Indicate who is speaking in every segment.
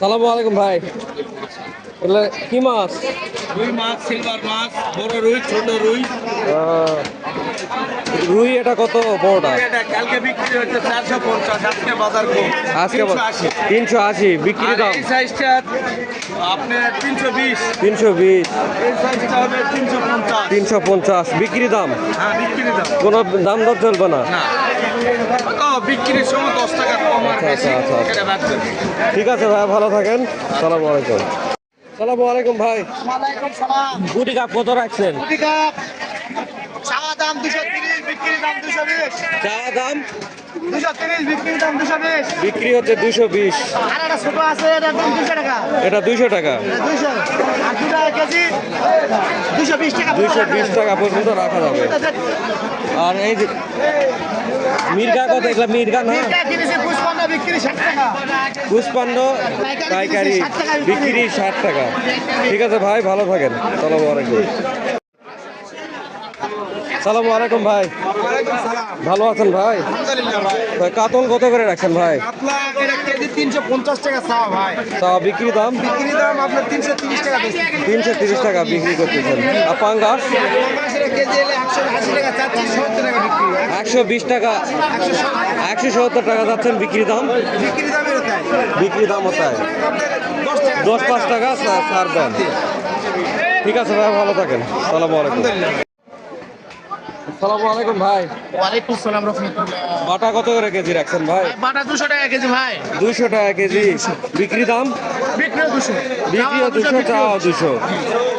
Speaker 1: সালামু আলাইকুম ভাই। এগুলো কি মাছ?
Speaker 2: রুই মাছ সিলভার মাছ বড় রুই ছোট রুই।
Speaker 1: রুই এটা কত বড়টা?
Speaker 2: এটা কালকে বিক্রি হচ্ছে চারশো পঞ্চাশ আজকে বাজার কম।
Speaker 1: আজকে
Speaker 2: তিনশো আশি।
Speaker 1: তিনশো আশি বিক্রি দাম?
Speaker 2: এই সাইজটা আপনার তিনশো বিশ।
Speaker 1: তিনশো বিশ।
Speaker 2: এই সাইজটা হবে তিনশো পঞ্চাশ।
Speaker 1: তিনশো পঞ্চাশ বিক্রি দাম?
Speaker 2: হ্যাঁ বিক্রি দাম।
Speaker 1: কোনো দাম দর চলবে না?
Speaker 2: না। বিক্রির সময় দশ টাকা কম আর
Speaker 1: আচ্ছা,
Speaker 2: বেশি
Speaker 1: আচ্ছা, আচ্ছা। ঠিক আছে ভাই ভালো থাকেন। সালাম আলাইকুম। সালাম আলাইকুম ভাই। গুটি কাপ কত রাখছেন?
Speaker 3: চাওয়া দাম দুশো তিরিশ বিক্রি দাম দুশো বিশ।
Speaker 1: চাওয়া দাম?
Speaker 3: দুশো তিরিশ বিক্রি দাম দুশো বিশ।
Speaker 1: বিক্রি হচ্ছে দুশো বিশ।
Speaker 3: আর একটা ছোট আছে এটার দাম দুশো টাকা।
Speaker 1: এটা দুইশো টাকা।
Speaker 3: এটা আর দু টাকা কেজি দুশো বিশ টাকা
Speaker 1: দুইশো বিশ টাকা পর্যন্ত রাখা যাবে। আর এই যে মির্গা কত? এগুলা মির্গা না? পাইকারি বিক্রি। ষাট টাকা। ঠিক আছে ভাই ভালো থাকেন। সালামু আলাইকুম। সালামু আলাইকুম ভাই। ভালো আছেন ভাই? ভাই কাতল কত করে রাখছেন ভাই?
Speaker 3: তিনশো পঞ্চাশ টাকা চাওয়া ভাই।
Speaker 1: বিক্রি দাম?
Speaker 3: বিক্রি দাম আপনার তিনশো তিরিশ টাকা
Speaker 1: তিনশো তিরিশ টাকা বিক্রি করতেছেন। আর পাঙ্গাস?
Speaker 3: একশো
Speaker 1: বিশ টাকা
Speaker 3: একশো
Speaker 1: সত্তর টাকা যাচ্ছেন বিক্রি দাম?
Speaker 3: বিক্রি
Speaker 1: দাম তাই।
Speaker 3: দশ
Speaker 1: পাঁচ টাকা ছাড় দেন ঠিক আছে ভাই ভালো থাকেন। সালামু আলাইকুম। আলাইকুম ভাই।
Speaker 3: ওয়ালাইকুম সালাম রহমতুল্লাহ।
Speaker 1: বাটা কত করে কেজি রাখছেন ভাই?
Speaker 3: বাটা দুশো টাকা কেজি ভাই।
Speaker 1: দুইশো টাকা কেজি। বিক্রি দাম?
Speaker 3: বিক্রি দুশো।
Speaker 1: বিক্রিও দুশো চাওয়া দুশো।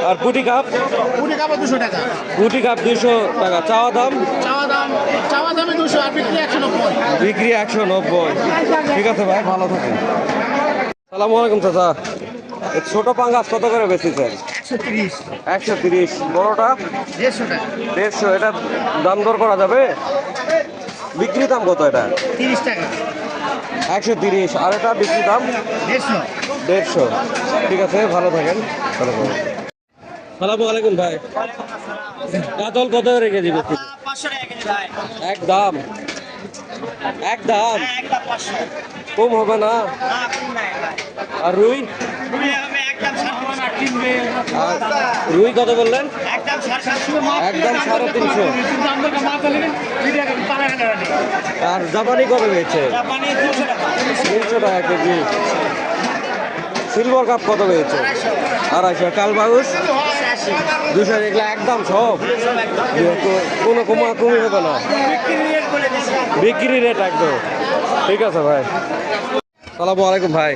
Speaker 1: আর পুটি কাপ?
Speaker 3: কুড়ি কাপড় দুশো টাকা।
Speaker 1: পুটি কাপ দুশো টাকা। চাওয়া দাম?
Speaker 3: চাওয়া দাম চাওয়া দামে দুশো আর বিক্রি একশো নব্বই।
Speaker 1: বিক্রি একশো নব্বই। ঠিক আছে ভাই ভালো থাকেন। সালামু আলাইকুম চাচা। ছোট পাঙ্গাস কত করে
Speaker 3: একশো তিরিশ
Speaker 1: একশো তিরিশ। বড়টা?
Speaker 3: দেড়শো টাকা
Speaker 1: দেড়শো। এটা দাম দর করা যাবে? বিক্রি দাম কত এটা?
Speaker 3: তিরিশ টাকা।
Speaker 1: একশো তিরিশ। আর এটা বিক্রি দাম?
Speaker 3: দেড়শো।
Speaker 1: ঠিক আছে ভালো থাকেন। ভালো থাকেন। সালামু আলাইকুম ভাই। কাতল কত করে কেজি
Speaker 3: ভাই
Speaker 1: এক দাম এক দাম কম হবে না?
Speaker 3: না কম নাই ভাই।
Speaker 1: আর রুই
Speaker 3: একদম ষাট টাকা কিনবে
Speaker 1: আর রুই কত বললেন?
Speaker 3: একদম সাড়ে
Speaker 1: তিনশো। আর জাপানি কত পেয়েছে তিনশো টাকা। কেজি। সিলভার কাপ কত পেয়েছে আড়াইশো। কালবাউস? দুশো এগুলো একদম সব। কোনো কমা কমি হবে না। বিক্রি রেট একদম। ঠিক আছে ভাই। সালামু আলাইকুম ভাই।